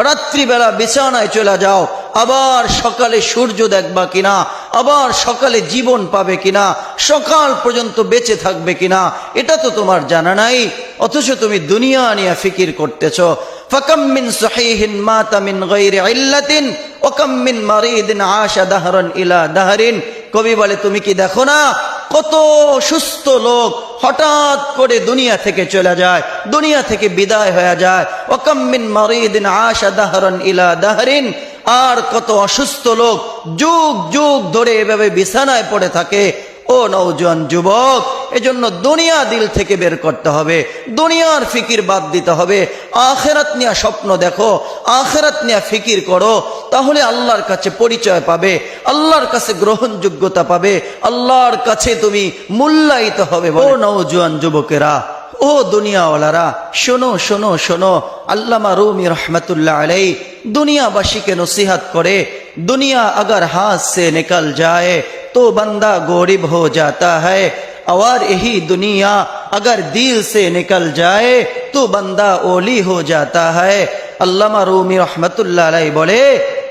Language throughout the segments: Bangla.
রাত্রিবেলা বিছানায় চলে যাও আবার সকালে সূর্য দেখবা কিনা আবার সকালে জীবন পাবে কিনা সকাল পর্যন্ত বেঁচে থাকবে কিনা এটা তো তোমার জানা নাই অথচ তুমি দুনিয়া নিয়ে ফিকির করতেছ فكم من صحيح مات من غير علة وكم من مريض عاش دهرا إلى دهر কবি বলে তুমি কি দেখো না কত সুস্থ লোক হঠাৎ করে দুনিয়া থেকে চলে যায়, দুনিয়া থেকে বিদায় হয়ে যায়। ওকাম্মিন মারিদিন আশা দাহরন ইলা দাহরিন। আর কত অসুস্থ লোক যুগ যুগ ধরে এভাবে বিছানায় পড়ে থাকে। ও নৌজন যুবক এজন্য দুনিয়া দিল থেকে বের করতে হবে দুনিয়ার ফিকির বাদ দিতে হবে আখেরাত নিয়ে স্বপ্ন দেখো আখেরাত নিয়ে ফিকির করো তাহলে আল্লাহর কাছে পরিচয় পাবে আল্লাহর কাছে গ্রহণযোগ্যতা পাবে আল্লাহর কাছে তুমি মূল্যায়িত হবে ও নৌজোয়ান যুবকেরা ও দুনিয়াওয়ালারা শোনো শোনো শোনো আল্লামা রুমি রহমতুল্লাহ আলাই দুনিয়াবাসীকে নসিহাত করে দুনিয়া अगर हाथ से निकल जाए तो बंदा गरीब हो जाता है और यही दुनिया अगर दिल से निकल जाए तो बंदा ओली हो जाता है আল্লামা রুমি রহমতুল্লাহ আলাই বলে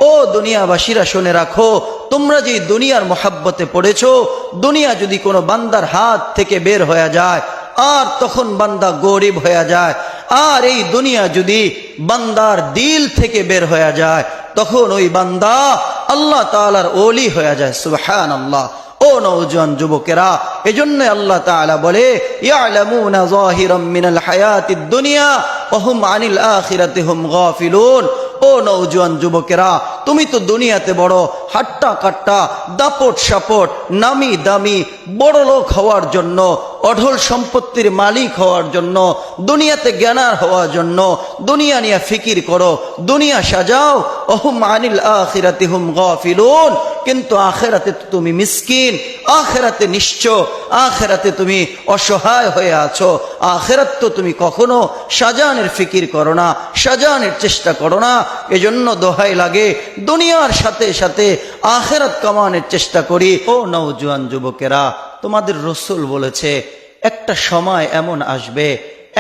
ও দুনিয়াবাসীরা শুনে রাখো তোমরা যে দুনিয়ার মোহাব্বতে পড়েছো দুনিয়া যদি কোনো বান্দার হাত থেকে বের হয়ে যায় আর তখন বান্দা গরিব হয়ে যায় আর এই দুনিয়া যদি বান্দার দিল থেকে বের হয়ে যায় তখন ওই বান্দা আল্লাহ তালার ওলি হয়ে যায় সুবহান আল্লাহ ও নৌজন যুবকেরা। এজন্য আল্লাহ তাআলা বলে হুম ও নৌজওয়ান যুবকেরা, তুমি তো দুনিয়াতে বড় হাট্টা কাট্টা দাপট সাপট, নামি দামি, বড় লোক হওয়ার জন্য, অঢল সম্পত্তির মালিক হওয়ার জন্য, দুনিয়াতে জ্ঞানার হওয়ার জন্য, দুনিয়া নিয়ে ফিকির করো, দুনিয়া সাজাও অহুম আনিল আখিরাতি হুম গাফিলুন। কিন্তু আখেরাতে তুমি মিসকিন, আখেরাতে নিশ্চ, আখেরাতে তুমি অসহায় হয়ে আছো। আখেরাত তো তুমি কখনো সাজানের ফিকির করো না, সাজানের চেষ্টা করো না। এজন্য দোহাই লাগে, দুনিয়ার সাথে সাথে আখেরাত কামানের চেষ্টা করি। ও নৌজওয়ান যুবকেরা, তোমাদের রসুল বলেছে, একটা সময় এমন আসবে,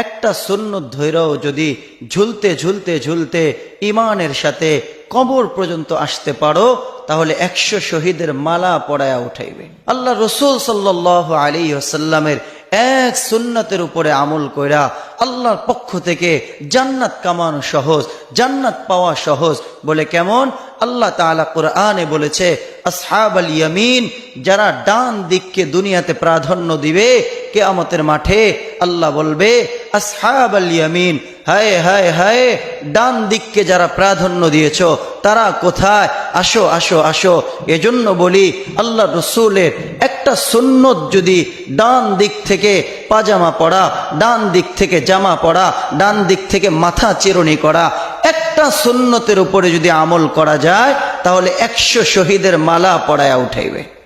একটা সুন্নত ধৈর্য যদি ঝুলতে ঝুলতে ঝুলতে ইমানের সাথে কবর পর্যন্ত আসতে পারো তাহলে একশো শহীদের মালা পড়ায়া উঠাইবে। আল্লাহ রসুল সাল্লাহ আলী আসাল্লামের এক সুন্নতের উপরে আমল কইরা আল্লাহর পক্ষ থেকে জান্নাত কামানো সহজ, জান্নাত পাওয়া সহজ বলে কেমন? আল্লাহ তাআলা কোরআনে বলেছে আসহাব আল ইয়ামিন, যারা ডান দিককে দুনিয়াতে প্রাধান্য দিবে, কেয়ামতের মাঠে আল্লাহ বলবে আসহাব আল ইয়ামিন, হায় হায় হায়, ডান দিককে যারা প্রাধান্য দিয়েছ, তারা কোথায়? আসো আসো আসো। এজন্য বলি, আল্লাহ রসুলের একটা সুন্নত যদি ডান দিক থেকে পাজামা পরা, ডান দিক থেকে জামা পরা, ডান দিক থেকে মাথা চিরুনি করা, একটা সুন্নতের উপরে যদি আমল করা যায়, তাহলে একশো শহীদের মালা পড়ায়া উঠাইবে।